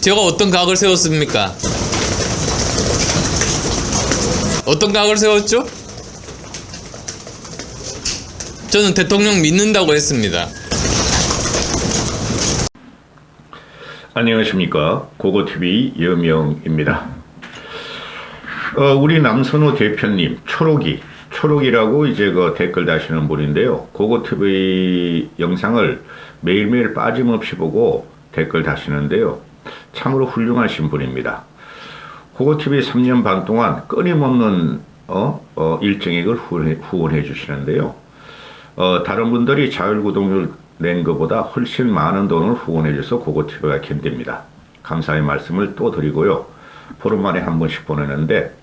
제가 어떤 각을 세웠습니까? 어떤 각을 세웠죠? 저는 대통령 믿는다고 했습니다. 안녕하십니까 고고TV 여명입니다 어, 우리 남선호 대표님 초록이 초록이라고 이제 그 댓글 다시는 분인데요 고고TV 영상을 매일매일 빠짐없이 보고 댓글 다시는데요 참으로 훌륭하신 분입니다 고고TV 3년 반 동안 끊임없는 어, 어, 일정액을 후원해, 후원해 주시는데요 어, 다른 분들이 자율구독을 낸 것보다 훨씬 많은 돈을 후원해 줘서 고고TV가 견딥니다. 감사의 말씀을 또 드리고요. 보름 만에 한 번씩 보내는데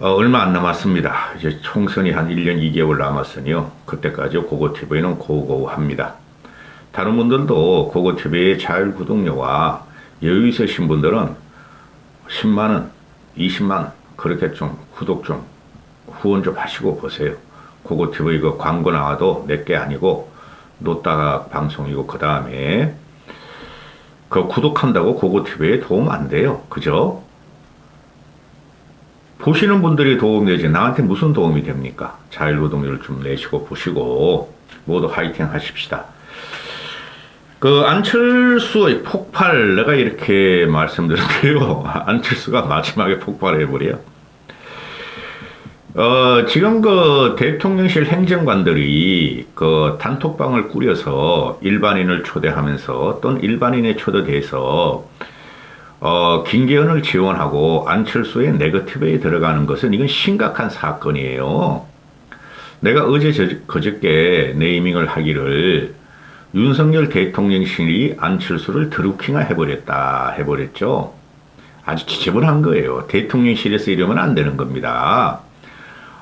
어, 얼마 안 남았습니다. 이제 총선이 한 1년 2개월 남았으니요. 그때까지 고고TV는 고고합니다. 다른 분들도 고고TV의 자율 구독료와 여유 있으신 분들은 10만원, 20만원 그렇게 좀 구독 좀 후원 좀 하시고 보세요. 고고 TV 그 광고 나와도 몇 개 아니고 노따가 방송이고 그 다음에 그 구독한다고 고고 TV에 도움 안 돼요. 그죠? 보시는 분들이 도움 되지 나한테 무슨 도움이 됩니까? 자율노동률 좀 내시고 보시고 모두 화이팅 하십시다. 그 안철수의 폭발 내가 이렇게 말씀드렸는데요. 안철수가 마지막에 폭발해버려. 어, 지금 그 대통령실 행정관들이 그 단톡방을 꾸려서 일반인을 초대하면서 또는 일반인에 초대돼서 어, 김계현을 지원하고 안철수의 네거티브에 들어가는 것은 이건 심각한 사건이에요. 내가 어제 저, 그저께 네이밍을 하기를 윤석열 대통령실이 안철수를 드루킹화 해버렸다 해버렸죠. 아주 지저분한 거예요. 대통령실에서 이러면 안 되는 겁니다.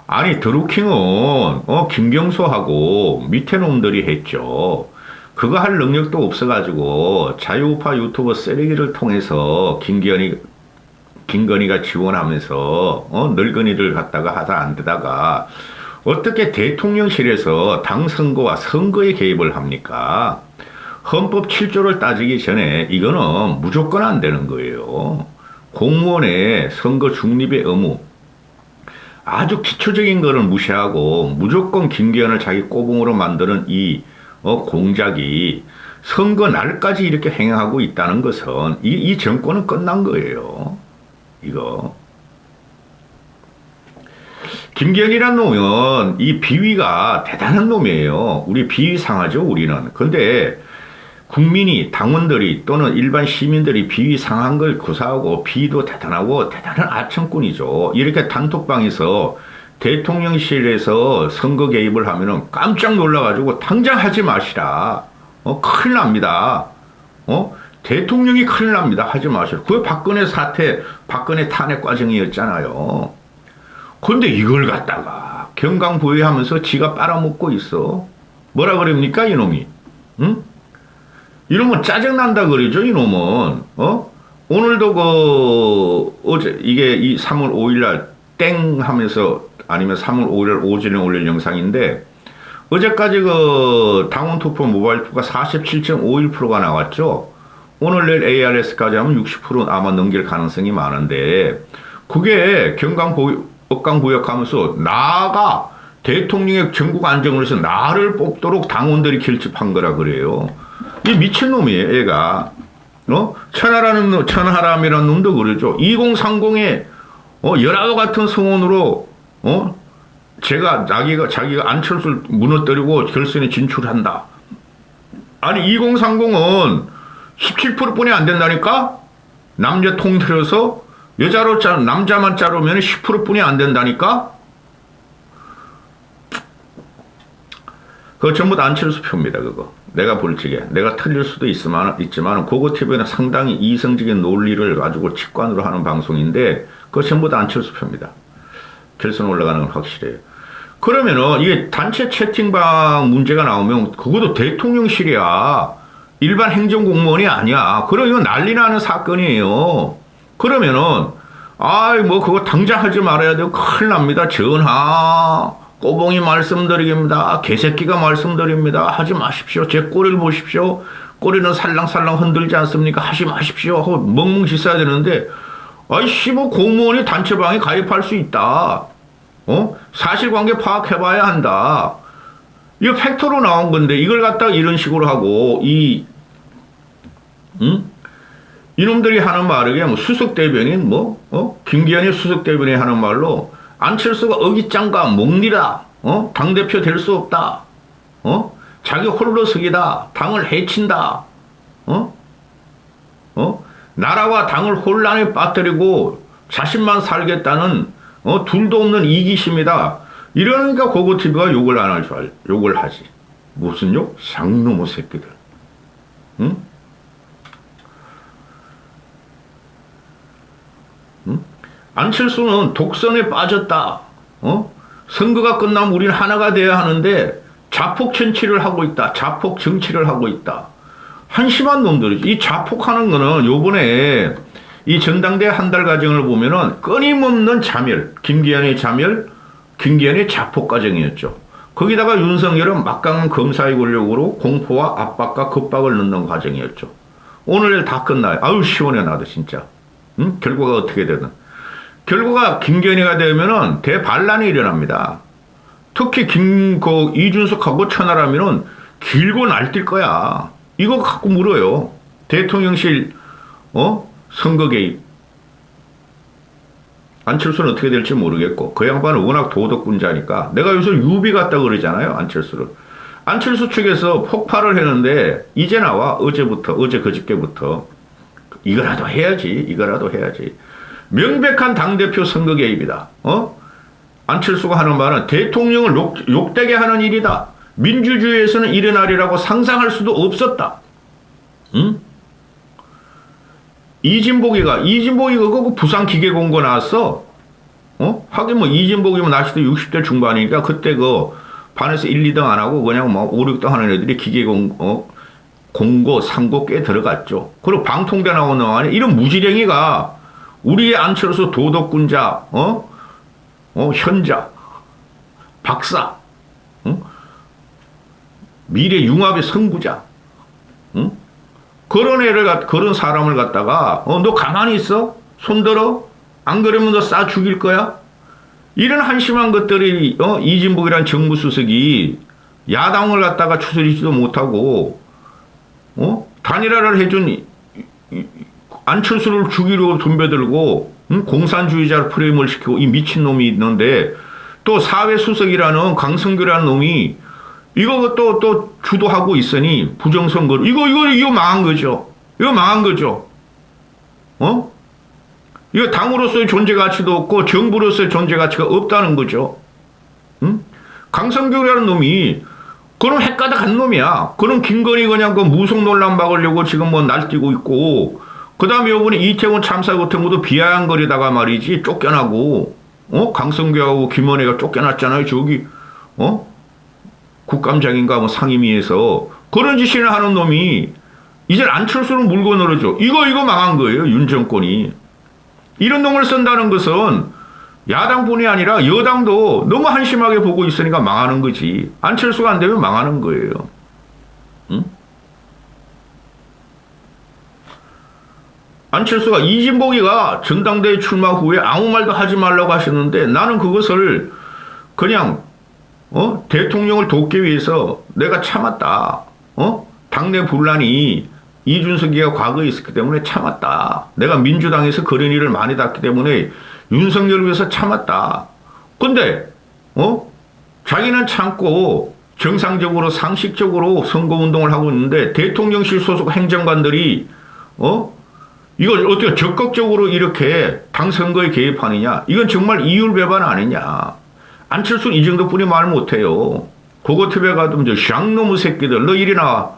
아니 드루킹은 어 김경수하고 밑에 놈들이 했죠. 그거 할 능력도 없어가지고 자유우파 유튜버 쓰레기를 통해서 김기현이 김건희가 지원하면서 어 늙은이들 갖다가 하다 안 되다가 어떻게 대통령실에서 당 선거와 선거에 개입을 합니까? 헌법 7조를 따지기 전에 이거는 무조건 안 되는 거예요. 공무원의 선거 중립의 의무 아주 기초적인 거를 무시하고 무조건 김기현을 자기 꼬붕으로 만드는 이 어, 공작이 선거 날까지 이렇게 행하고 있다는 것은 이, 이 정권은 끝난 거예요. 이거. 김기현이란 놈은 이 비위가 대단한 놈이에요. 우리 비위 상하죠, 우리는. 근데 국민이 당원들이 또는 일반 시민들이 비위 상한 걸 구사하고 비위도 대단하고 대단한 아청꾼이죠. 이렇게 단톡방에서 대통령실에서 선거 개입을 하면은 깜짝 놀라가지고 당장 하지 마시라. 어, 큰일 납니다. 어? 대통령이 큰일 납니다. 하지 마시라. 그게 박근혜 사태, 박근혜 탄핵 과정이었잖아요. 근데 이걸 갖다가 경강부회하면서 지가 빨아먹고 있어. 뭐라 그럽니까, 이놈이? 응? 이러면 짜증난다 그러죠, 이놈은. 어? 오늘도 그, 어제, 이게 이 3월 5일날 땡 하면서 아니면 3월 5일 오전에 올릴 영상인데, 어제까지 그 당원 투표 모바일 투가 47.51%가 나왔죠. 오늘 내일 ARS까지 하면 60% 아마 넘길 가능성이 많은데, 그게 경강부, 억강부역 하면서 나가 대통령의 전국 안정을 위해서 나를 뽑도록 당원들이 결집한 거라 그래요. 이 미친놈이에요, 애가. 어? 천하라는 놈, 천하람이라는 놈도 그러죠. 2030에, 어, 열화와 같은 성원으로, 어? 제가, 자기가, 자기가 안철수를 무너뜨리고 결선에 진출한다. 아니, 2030은 17% 뿐이 안 된다니까? 남자 통틀어서 여자로 짜, 남자만 자르면 10% 뿐이 안 된다니까? 그거 전부 다 안철수 표입니다, 그거. 내가 볼 적에. 내가 틀릴 수도 있지만, 있지만, 고고TV는 상당히 이성적인 논리를 가지고 직관으로 하는 방송인데, 그거 전부 다 안철수 표입니다. 결선 올라가는 건 확실해요. 그러면은, 이게 단체 채팅방 문제가 나오면, 그것도 대통령실이야. 일반 행정공무원이 아니야. 그럼 이거 난리 나는 사건이에요. 그러면은, 아이, 뭐, 그거 당장 하지 말아야 돼요. 큰일 납니다. 전하. 꼬봉이 말씀드리겠습니다. 개새끼가 말씀드립니다. 하지 마십시오. 제 꼴을 보십시오. 꼬리는 살랑살랑 흔들지 않습니까? 하시 마십시오 하고 멍멍 짖어야 되는데 아이씨 뭐 공무원이 단체방에 가입할 수 있다. 어? 사실관계 파악해봐야 한다. 이거 팩토로 나온 건데 이걸 갖다가 이런 식으로 하고 이 응? 이놈들이 하는 말이 뭐 수석 대변인 뭐 어? 김기현이 수석 대변인 하는 말로 안철수가 어깃장가 목리다. 어? 당 대표 될 수 없다. 어? 자기 홀로 서기다. 당을 해친다. 어? 어? 나라와 당을 혼란에 빠뜨리고 자신만 살겠다는 어? 둘도 없는 이기심이다. 이러니까 고고 TV가 욕을 안할줄 알, 욕을 하지. 무슨 욕? 쌍놈의 새끼들. 응? 응? 안철수는 독선에 빠졌다. 어? 선거가 끝나면 우리는 하나가 돼야 하는데 자폭 정치를 하고 있다. 자폭 정치를 하고 있다. 한심한 놈들이지. 이 자폭하는 거는 요번에 이 전당대 한 달 과정을 보면은 끊임없는 자멸, 김기현의 자멸, 김기현의 자폭 과정이었죠. 거기다가 윤석열은 막강한 검사의 권력으로 공포와 압박과 급박을 넣는 과정이었죠. 오늘 다 끝나요. 아유 시원해 나도 진짜. 응? 결과가 어떻게 되든. 결과가 김기현이가 되면은 대반란이 일어납니다. 특히 김, 그, 이준석하고 천하라면은 길고 날뛸 거야. 이거 갖고 물어요. 대통령실, 어? 선거 개입. 안철수는 어떻게 될지 모르겠고, 그 양반은 워낙 도덕군자니까, 내가 요새 유비 같다 그러잖아요, 안철수를. 안철수 측에서 폭발을 했는데, 이제 나와, 어제부터, 어제 그저께부터. 이거라도 해야지, 이거라도 해야지. 명백한 당대표 선거 개입이다. 어? 안철수가 하는 말은 대통령을 욕, 욕되게 하는 일이다. 민주주의에서는 일어나리라고 상상할 수도 없었다. 응? 이진복이가, 이진복이가 그 부산 기계공고 나왔어. 어? 하긴 뭐 이진복이면 나시도 60대 중반이니까 그때 그 반에서 1, 2등 안 하고 그냥 뭐 5, 6등 하는 애들이 기계공, 어? 공고, 상고 꽤 들어갔죠. 그리고 방통대 나오는 아니 이런 무지랭이가 우리의 안철수 도덕군자, 어? 어, 현자, 박사, 응? 미래 융합의 선구자, 응? 그런 애를 갖, 그런 사람을 갖다가, 어, 너 가만히 있어? 손들어? 안 그러면 너 싸 죽일 거야? 이런 한심한 것들이, 어, 이진복이란 정무수석이 야당을 갖다가 추스리지도 못하고, 어, 단일화를 해준 안철수를 죽이려고 덤벼들고 응? 공산주의자를 프레임을 시키고 이 미친놈이 있는데 또 사회수석이라는 강성규라는 놈이 이거 또, 또 주도하고 있으니 부정선거를 이거, 이거, 이거 망한 거죠. 이거 망한 거죠. 어? 이거 당으로서의 존재 가치도 없고 정부로서의 존재 가치가 없다는 거죠. 응? 강성규라는 놈이 그런 헷가닥한 놈이야. 그런 김건희 그냥 그 무속 논란 막으려고 지금 뭐 날뛰고 있고 그 다음에 요번에 이태원 참사 같은 것도 비아냥거리다가 말이지 쫓겨나고, 어? 강성규하고 김원혜가 쫓겨났잖아요. 저기, 어? 국감장인가 뭐 상임위에서. 그런 짓을 하는 놈이 이제 안철수를 물고 늘어져. 이거, 이거 망한 거예요. 윤 정권이. 이런 놈을 쓴다는 것은 야당뿐이 아니라 여당도 너무 한심하게 보고 있으니까 망하는 거지. 안철수가 안 되면 망하는 거예요. 응? 안철수가 이진복이가 전당대회 출마 후에 아무 말도 하지 말라고 하셨는데 나는 그것을 그냥 어? 대통령을 돕기 위해서 내가 참았다. 어? 당내 분란이 이준석이가 과거에 있었기 때문에 참았다. 내가 민주당에서 그런 일을 많이 봤기 때문에 윤석열을 위해서 참았다. 근데 어? 자기는 참고 정상적으로 상식적으로 선거운동을 하고 있는데 대통령실 소속 행정관들이 어? 이걸 어떻게 적극적으로 이렇게 당 선거에 개입하느냐? 이건 정말 이율배반 아니냐? 안철수는 이 정도뿐이 말 못해요. 그거 TV에 가도 저 샹놈의 새끼들 너 이리 나와.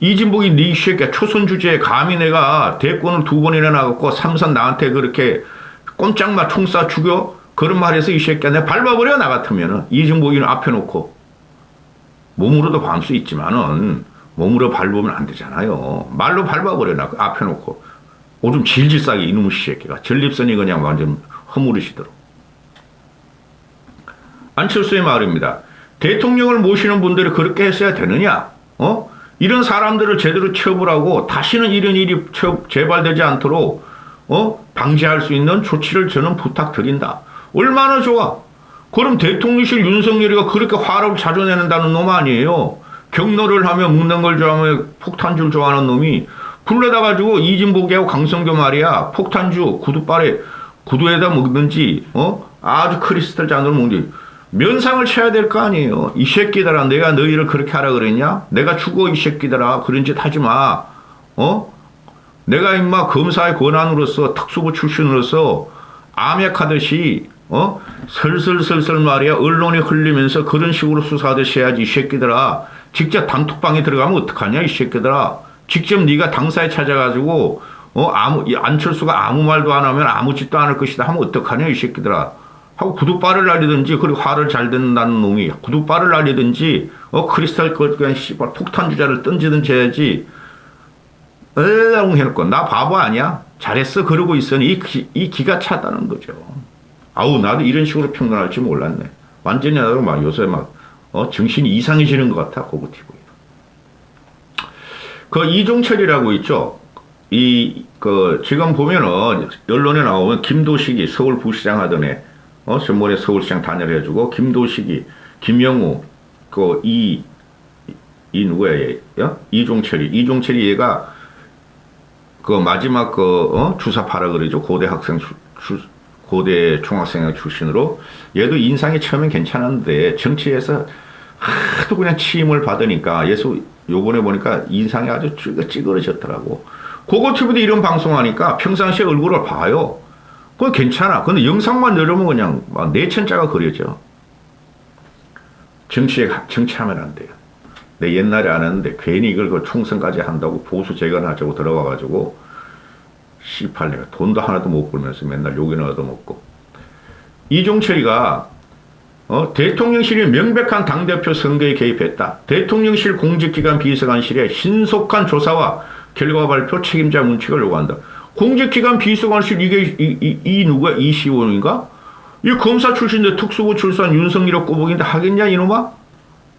이진복이 네 새끼야 초선 주제에 감히 내가 대권을 두 번이나 나갔고 삼선 나한테 그렇게 꼼짝마 총쏴 죽여? 그런 말해서 이 새끼야 내가 밟아버려 나 같으면은 이진복이는 앞에 놓고 몸으로도 밟을 수 있지만은 몸으로 밟으면 안 되잖아요. 말로 밟아버려 나 앞에 놓고 오줌 질질 싸게 이놈의 새끼가 전립선이 그냥 완전 허물으시도록. 안철수의 말입니다. 대통령을 모시는 분들이 그렇게 했어야 되느냐? 어? 이런 사람들을 제대로 처벌하고 다시는 이런 일이 처- 재발되지 않도록 어? 방지할 수 있는 조치를 저는 부탁드린다. 얼마나 좋아. 그럼 대통령실 윤석열이가 그렇게 화를 자주 내는다는 놈 아니에요. 경로를 하며 묵는 걸 좋아하며 폭탄주를 좋아하는 놈이 불러다 가지고 이진복이하고 강성교 말이야 폭탄주 구두발에 구두에다 먹든지 어 아주 크리스탈 잔으로 먹든지 면상을 쳐야 될 거 아니에요. 이 새끼들아 내가 너희를 그렇게 하라 그랬냐? 내가 죽어 이 새끼들아 그런 짓 하지 마. 어? 내가 임마 검사의 권한으로서 특수부 출신으로서 암약하듯이 어? 슬슬슬슬 말이야 언론이 흘리면서 그런 식으로 수사하듯이 해야지 이 새끼들아. 직접 단톡방에 들어가면 어떡하냐 이 새끼들아. 직접 네가 당사에 찾아가지고 어? 아무 이 안철수가 아무 말도 안 하면 아무 짓도 안 할 것이다 하면 어떡하냐 이 새끼들아. 하고 구두발을 날리든지 그리고 화를 잘 듣는다는 놈이 구두발을 날리든지 어? 크리스탈 그 그냥 씨발 폭탄 주자를 던지든지 해야지 으응 해놓고 나 바보 아니야? 잘했어 그러고 있으니 이, 기, 이 기가 차다는 거죠. 아우 나도 이런 식으로 평론할 줄 몰랐네. 완전히 나도 막 요새 막 어, 정신이 이상해지는 것 같아 고고 TV. 그 이종철이라고 있죠. 이 그 지금 보면은 언론에 나오면 김도식이 서울 부시장 하던 애, 어 전번에 서울시장 단열해주고 김도식이 김영우 그이이 누구야 얘? 어? 이종철이 이종철이 얘가 그 마지막 그 어? 주사 파라 그러죠 고대 학생 출, 출- 고대 중학생 출신으로 얘도 인상이 처음엔 괜찮았는데 정치에서 하도 그냥 취임을 받으니까 예수 요번에 보니까 인상이 아주 찌그 찌그러졌더라고. 고고 TV도 이런 방송하니까 평상시에 얼굴을 봐요. 그건 괜찮아. 근데 영상만 내려면 그냥 막 내천자가 그려져. 정치에 정치하면 안 돼요. 내 옛날에 안 했는데 괜히 이걸 그 총선까지 한다고 보수 재건하자고 들어가가지고 씨팔 내가 돈도 하나도 못 벌면서 맨날 욕이나 얻어먹고 이종철이가 어, 대통령실이 명백한 당대표 선거에 개입했다. 대통령실 공직기관 비서관실에 신속한 조사와 결과 발표 책임자 문책을 요구한다. 공직기관 비서관실 이게 이, 이, 이 누가 이시원인가? 이 검사 출신인데 특수부 출산 윤석열이 꼬북인데 하겠냐 이놈아?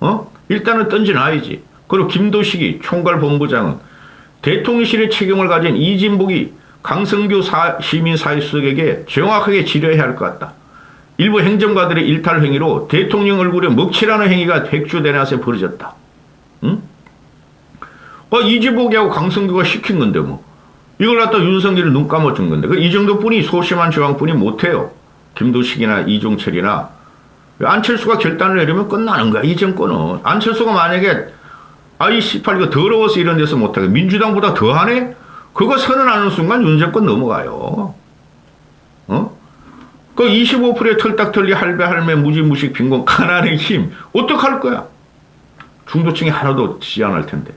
어? 일단은 던져놔야지. 그리고 김도식이 총괄본부장은 대통령실의 책임을 가진 이진복이 강성규 사- 시민사회 수석에게 정확하게 지려야 할 것 같다. 일부 행정가들의 일탈 행위로 대통령 얼굴에 먹칠하는 행위가 백주 대낮에 벌어졌다. 응? 어, 이지복이하고 강성규가 시킨 건데 뭐. 이걸 갖다 윤석열이 눈 감아준 건데. 그 이 정도뿐이 소심한 저항뿐이 못해요. 김도식이나 이종철이나 안철수가 결단을 내리면 끝나는 거야 이 정권은. 안철수가 만약에 아이 씨팔 이거 더러워서 이런 데서 못하게 민주당보다 더하네? 그거 선언하는 순간 윤 정권 넘어가요. 어? 그 25%의 털딱털리 할배 할매 무지무식 빈곤 가난의 힘 어떡할 거야? 중도층이 하나도 않을 텐데.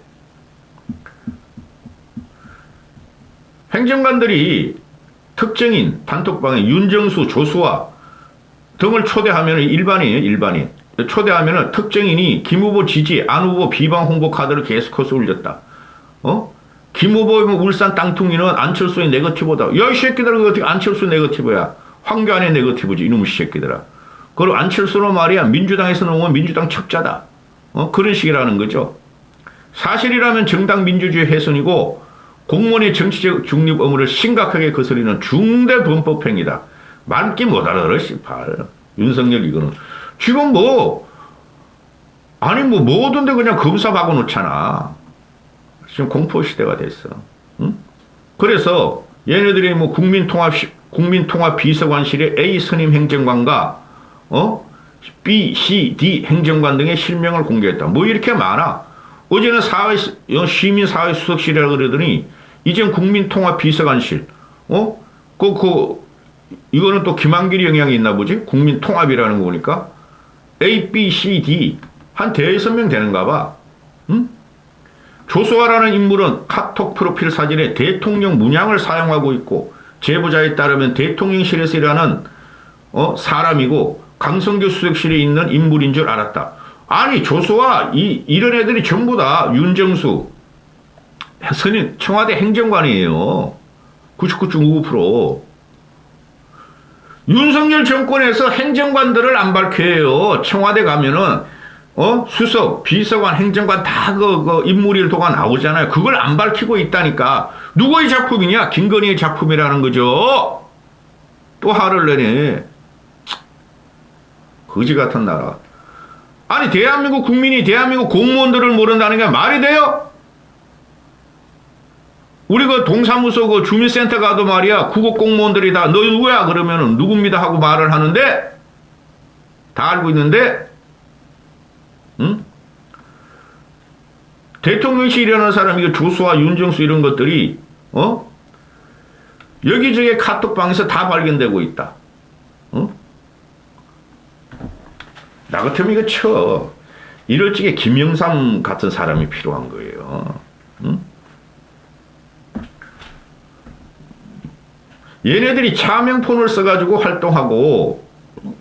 행정관들이 특정인 단톡방에 윤정수, 조수아 등을 초대하면 일반인이에요, 일반인. 초대하면 특정인이 김 후보 지지, 안 후보 비방 홍보 카드를 계속해서 올렸다. 어? 김 후보의 울산 땅퉁이는 안철수의 네거티브다. 야, 이 새끼들은 그 어떻게 안철수 네거티브야. 황교안의 네거티브지, 이놈의 새끼들아. 그리고 안철수는 말이야, 민주당에서 나오면 민주당 척자다. 어? 그런 식이라는 거죠. 사실이라면 정당 민주주의 훼손이고 공무원의 정치적 중립 의무를 심각하게 거스리는 중대 범법행위다. 말기 못 알아들어, 씨발. 윤석열 이거는. 지금 뭐, 아니 뭐 뭐든데 그냥 검사 박아놓잖아. 지금 공포 시대가 됐어. 응? 그래서 얘네들이 뭐 국민통합, 국민통합 비서관실의 A 선임 행정관과 어? B, C, D 행정관 등의 실명을 공개했다. 뭐 이렇게 많아. 어제는 사회, 어, 시민 사회 수석실이라 그러더니, 이젠 국민통합 비서관실, 어? 그, 그, 이거는 또 김한길이 영향이 있나 보지? 국민통합이라는 거 보니까. A, B, C, D. 한 대여섯 명 되는가 봐. 응? 조수아라는 인물은 카톡 프로필 사진에 대통령 문양을 사용하고 있고, 제보자에 따르면 대통령실에서 일하는 어, 사람이고 강성규 수석실에 있는 인물인 줄 알았다. 아니 조수아 이 이런 애들이 전부 다 윤정수 선임 청와대 행정관이에요. 99.5%. 윤석열 정권에서 행정관들을 안 밝혀요. 청와대 가면은 어? 수석, 비서관, 행정관 다 그, 그 인물일도가 나오잖아요. 그걸 안 밝히고 있다니까. 누구의 작품이냐? 김건희의 작품이라는 거죠. 또 화를 내네. 거지 같은 나라. 아니, 대한민국 국민이 대한민국 공무원들을 모른다는 게 말이 돼요? 우리 그 동사무소 그 주민센터 가도 말이야. 국어 공무원들이 다 너 누구야? 그러면은 누굽니다 하고 말을 하는데 다 알고 있는데 응? 대통령실이라는 사람 이거 조수아 윤정수 이런 것들이 어 여기저기 카톡방에서 다 발견되고 있다. 어? 나 같으면 이거 쳐. 이럴 적에 김영삼 같은 사람이 필요한 거예요. 응? 얘네들이 차명폰을 써가지고 활동하고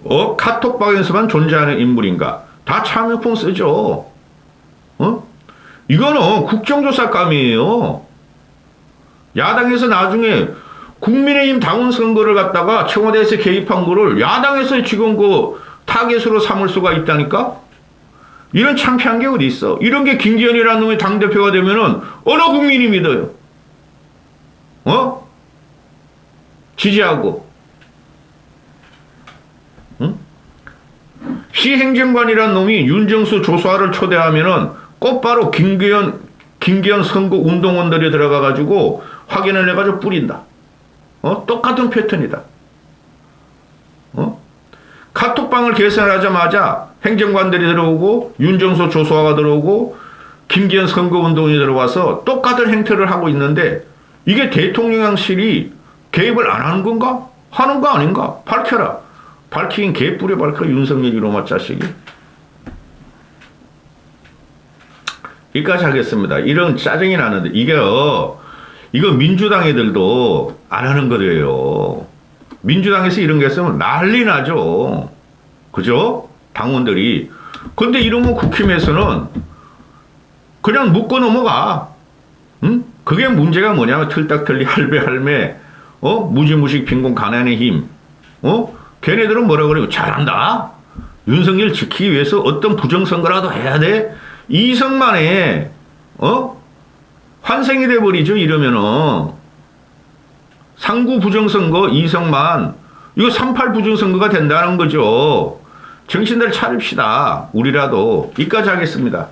어 카톡방에서만 존재하는 인물인가? 다 차명폰 쓰죠. 어? 이거는 국정조사감이에요. 야당에서 나중에 국민의힘 당원 선거를 갖다가 청와대에서 개입한 거를 야당에서 지금 그 타겟으로 삼을 수가 있다니까? 이런 창피한 게 어디 있어? 이런 게 김기현이라는 놈이 당대표가 되면은 어느 국민이 믿어요? 어? 지지하고. 시행정관이라는 놈이 윤정수 조사를 초대하면은 곧바로 김기현, 김기현 선거 운동원들이 들어가가지고 확인을 해가지고 뿌린다. 어? 똑같은 패턴이다. 어? 카톡방을 개설하자마자 행정관들이 들어오고 윤정수 조사가 들어오고 김기현 선거운동이 들어와서 똑같은 행태를 하고 있는데 이게 대통령실이 개입을 안 하는 건가? 하는 거 아닌가? 밝혀라. 밝히긴 개 뿌려 밝혀 윤석열 이놈아 자식이. 여기까지 하겠습니다. 이런 짜증이 나는데 이게 어, 이거 민주당 애들도 안 하는 거예요. 민주당에서 이런 게 있으면 난리 나죠. 그죠? 당원들이. 근데 이러면 국힘에서는 그냥 묶고 넘어가. 응? 그게 문제가 뭐냐면 틀딱틀리 할배 할매 어 무지무식 빈곤 가난의 힘 어? 걔네들은 뭐라 그래요? 잘한다. 윤석열 지키기 위해서 어떤 부정선거라도 해야 돼. 이성만에 어 환생이 돼 버리죠. 이러면은 상구 부정선거 이성만 이거 38 부정선거가 된다는 거죠. 정신들 차립시다. 우리라도 이까지 하겠습니다.